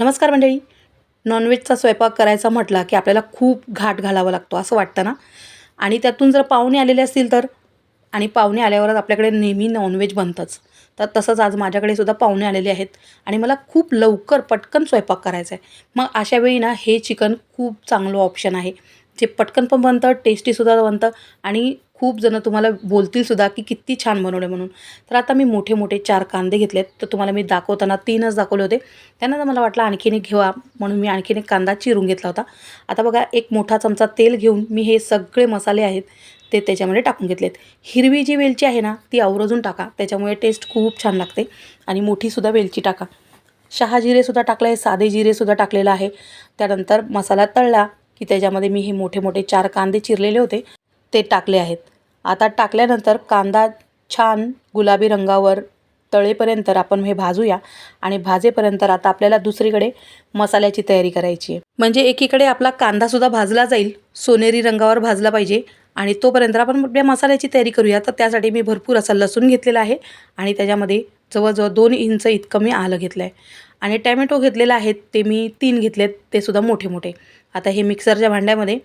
नमस्कार मंडळी. नॉनव्हेजचा स्वयंपाक करायचा म्हटला की आपल्याला खूप घाट घालावा लागतो असं वाटतं ना? आणि त्यातून जर पाहुणे आलेले असतील तर? आणि पाहुणे आल्यावरच आपल्याकडे नेहमी नॉनव्हेज बनतंच. तर तसंच आज माझ्याकडे सुद्धा पाहुणे आलेले आहेत आणि मला खूप लवकर पटकन स्वयंपाक करायचा आहे मग अशा वेळी ना हे चिकन खूप चांगलं ऑप्शन आहे. जे पटकन पण बनतं टेस्टीसुद्धा बनतं आणि खूप जणं तुम्हाला बोलतील सुद्धा की किती छान बनवले म्हणून. तर आता मी मोठे मोठे चार कांदे घेतलेत. तर तुम्हाला मी दाखवताना तीनच दाखवले होते. त्यानंतर मला वाटलं आणखीन एक घेवा म्हणून मी आणखीन एक कांदा चिरून घेतला होता. आता बघा एक मोठा चमचा तेल घेऊन मी हे सगळे मसाले आहेत ते त्याच्यामध्ये टाकून घेतलेत. हिरवी जी वेलची आहे ना ती आवर्जून टाका. त्याच्यामुळे टेस्ट खूप छान लागते. आणि मोठीसुद्धा वेलची टाका. शहा जिरेसुद्धा टाकलं आहे साधे जिरेसुद्धा टाकलेलं आहे. त्यानंतर मसाला तळला. की त्याच्यामध्ये मी हे मोठे मोठे चार कांदे चिरलेले होते ते टाकले आहेत. आता टाकल्यानंतर कांदा छान गुलाबी रंगावर तळेपर्यंत आपण हे भाजूया आणि भाजेपर्यंत आता आपल्याला दुसरीकडे मसाल्याची तयारी करायची आहे. म्हणजे एकीकडे आपला कांदासुद्धा भाजला जाईल सोनेरी रंगावर भाजला पाहिजे आणि तोपर्यंत आपण आपल्या मसाल्याची तयारी करूया. तर त्यासाठी मी भरपूर असा लसूण घेतलेला आहे आणि त्याच्यामध्ये जवळजवळ दोन इंच इतकं मी आलं घेतलं आहे आणि टॅमॅटो घेतलेलं आहेत ते मी तीन घेतलेत ते सुद्धा मोठे मोठे आता हे मिक्सरच्या भांड्यामध्ये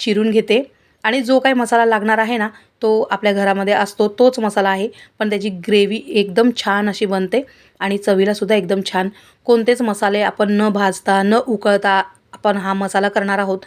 चिरून घेते. आणि जो काही मसाला लागणार आहे ना तो आपल्या घरामध्ये असतो तोच मसाला आहे. पण त्याची ग्रेव्ही एकदम छान अशी बनते आणि चवीलासुद्धा एकदम छान. कोणतेच मसाले आपण न भाजता न उकळता आपण हा मसाला करणार आहोत.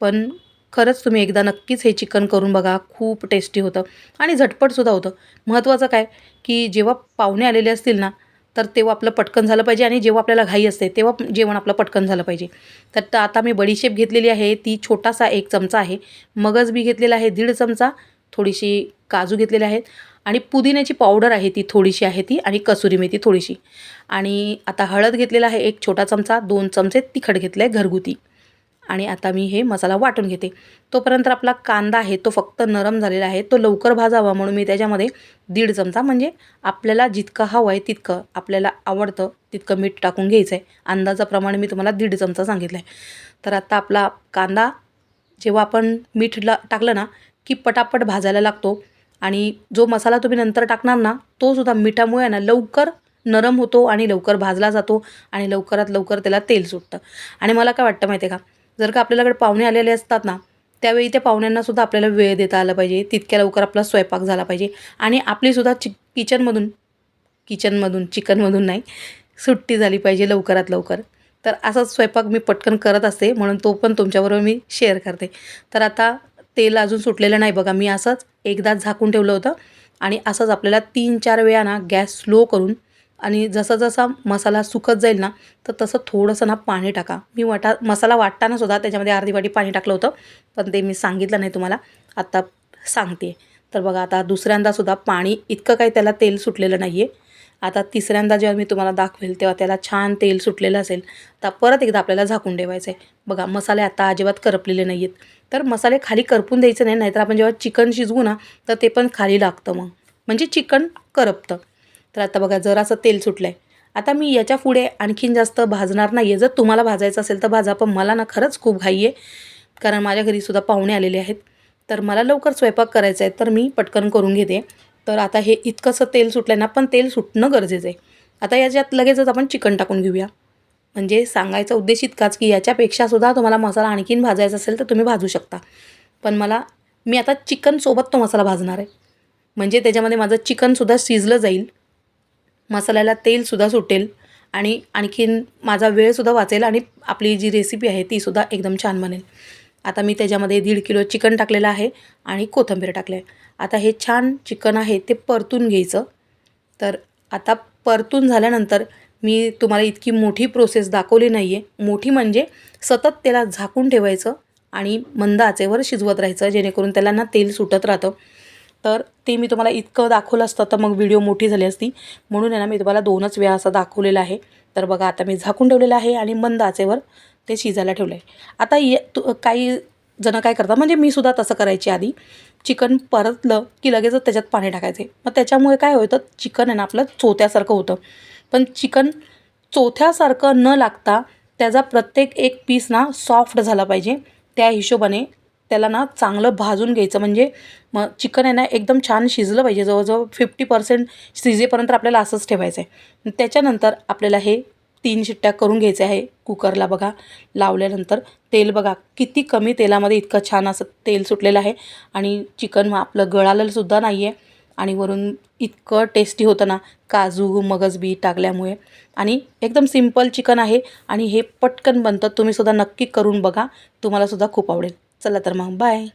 पण खरंच तुम्ही एकदा नक्कीच हे चिकन करून बघा खूप टेस्टी होतं. आणि झटपटसुद्धा होतं. महत्त्वाचं काय की जेव्हा पाहुणे आलेले असतील ना तर तेव्हा आपलं पटकन झालं पाहिजे आणि जेव्हा आपल्याला घाई असते तेव्हा जेवण आपलं पटकन झालं पाहिजे. तर आता मी बडीशेप घेतलेली आहे ती छोटासा एक चमचा आहे. मगज बी घेतलेला आहे दीड चमचा थोडीशी काजू घेतलेले आहेत. आणि पुदिन्याची पावडर आहे ती थोडीशी आहे ती आणि कसुरी मेथी थोडीशी. आणि आता हळद घेतलेला आहे एक छोटा चमचा दोन चमचे तिखट घेतलं आहे घरगुती. आणि आता मी हे मसाला वाटून घेते. तोपर्यंत आपला कांदा आहे तो फक्त नरम झालेला आहे. तो लवकर भाजावा म्हणून मी त्याच्यामध्ये दीड चमचा म्हणजे आपल्याला जितकं हवं आहे तितकं आपल्याला आवडतं तितकं मीठ टाकून घ्यायचं आहे अंदाजाप्रमाणे मी तुम्हाला दीड चमचा सांगितला आहे तर आता आपला कांदा जेव्हा आपण मीठ ला टाकलं ना की पटापट भाजायला लागतो आणि जो मसाला तुम्ही नंतर टाकणार ना तो सुद्धा मिठामुळे ना लवकर नरम होतो आणि लवकर भाजला जातो आणि लवकरात लवकर त्याला तेल सुटतं. आणि मला काय वाटतं माहिती आहे का? जर का आपल्याकडे पाहुणे आलेले असतात ना त्यावेळी त्या पाहुण्यांनासुद्धा आपल्याला वेळ देता आला पाहिजे. तितक्या लवकर आपला स्वयंपाक झाला पाहिजे. आणि आपलीसुद्धा चि किचनमधून किचनमधून चिकनमधून नाही सुट्टी झाली पाहिजे लवकरात लवकर. तर असाच स्वयंपाक मी पटकन करत असते म्हणून तो पण तुमच्याबरोबर मी शेअर करते. तर आता तेल अजून सुटलेलं नाही बघा मी असंच एकदा झाकून ठेवलं होतं. आणि असंच आपल्याला तीन चार वेळा ना गॅस स्लो करून आणि जसा जसा मसाला सुकत जाईल ना तर तसं थोडंसं ना पाणी टाका. मी वाटा मसाला वाटताना सुद्धा त्याच्यामध्ये अर्धी वाटी पाणी टाकलं होतं पण ते मी सांगितलं नाही तुम्हाला. आत्ता सांगते. तर बघा आता दुसऱ्यांदासुद्धा पाणी इतकं काही त्याला तेल सुटलेलं नाही आहे आता तिसऱ्यांदा जेव्हा मी तुम्हाला दाखवेल तेव्हा त्याला छान तेल सुटलेलं असेल तर परत एकदा आपल्याला झाकून ठेवायचं आहे बघा मसाले आता अजिबात करपलेले नाही आहेत तर मसाले खाली करपून द्यायचे नाही नाहीतर आपण जेव्हा चिकन शिजवू ना तर ते पण खाली लागतं मग. म्हणजे चिकन करपतं. तर आता बघा जरासं तेल सुटलं आहे आता मी याच्यापुढे आणखीन जास्त भाजणार नाही आहे जर तुम्हाला भाजायचं असेल तर भाजा पण मला ना खरंच खूप घाई आहे. कारण माझ्या घरीसुद्धा पाहुणे आलेले आहेत. तर मला लवकर स्वयंपाक करायचा आहे तर मी पटकन करून घेते. तर आता हे इतकंसं तेल सुटलं ना पण तेल सुटणं गरजेचं आहे. आता याच्यात लगेचच आपण चिकन टाकून घेऊया. म्हणजे सांगायचा उद्देश इतकाच की याच्यापेक्षासुद्धा तुम्हाला मसाला आणखीन भाजायचा असेल तर तुम्ही भाजू शकता. पण मला मी आता चिकनसोबत तो मसाला भाजणार आहे. म्हणजे त्याच्यामध्ये माझं चिकनसुद्धा शिजलं जाईल. मसाल्याला तेलसुद्धा सुटेल आणि आणखीन माझा वेळसुद्धा वाचेल आणि आपली जी रेसिपी आहे तीसुद्धा एकदम छान बनेल. आता मी त्याच्यामध्ये दीड किलो चिकन टाकलेलं आहे आणि कोथिंबीर टाकले आहे आता हे छान चिकन आहे ते परतून घ्यायचं. तर आता परतून झाल्यानंतर मी तुम्हाला इतकी मोठी प्रोसेस दाखवली नाही आहे मोठी म्हणजे सतत त्याला झाकून ठेवायचं आणि मंद आचेवर शिजवत राहायचं जेणेकरून त्याला ना तेल सुटत राहतं. तर ते मी तुम्हाला इतकं दाखवलं असतं तर मग व्हिडिओ मोठी झाली असती. म्हणून आहे ना मी तुम्हाला दोनच वेळा असं दाखवलेलं आहे. तर बघा आता मी झाकून ठेवलेलं आहे आणि मंद आचेवर ते शिजायला ठेवलं आहे आता ये तू काही जणं काय करतात म्हणजे मी सुद्धा तसं करायची आधी. चिकन परतलं की लगेचच त्याच्यात पाणी टाकायचे. मग त्याच्यामुळे काय होतं चिकन आहे ना आपलं चोथ्यासारखं होतं. पण चिकन चोथ्यासारखं न लागता त्याचा प्रत्येक एक पीस ना सॉफ्ट झाला पाहिजे. त्या हिशोबाने त्याला ना चांगलं भाजून घ्यायचं. म्हणजे मग चिकन आहे ना एकदम छान शिजलं पाहिजे. जवळजवळ फिफ्टी पर्सेंट शिजेपर्यंत आपल्याला असंच ठेवायचं आहे त्याच्यानंतर आपल्याला हे तीन शिट्ट्या करून घ्यायचे आहे. कुकरला बघा लावल्यानंतर तेल बघा किती कमी तेलामध्ये इतकं छान असं तेल सुटलेलं आहे. आणि चिकन आपलं गळालंसुद्धा नाही आहे आणि वरून इतकं टेस्टी होतं ना काजू मगज बी टाकल्यामुळे. आणि एकदम सिंपल चिकन आहे. आणि हे पटकन बनतं. तुम्हीसुद्धा नक्की करून बघा. तुम्हालासुद्धा खूप आवडेल. चला तर मग बाय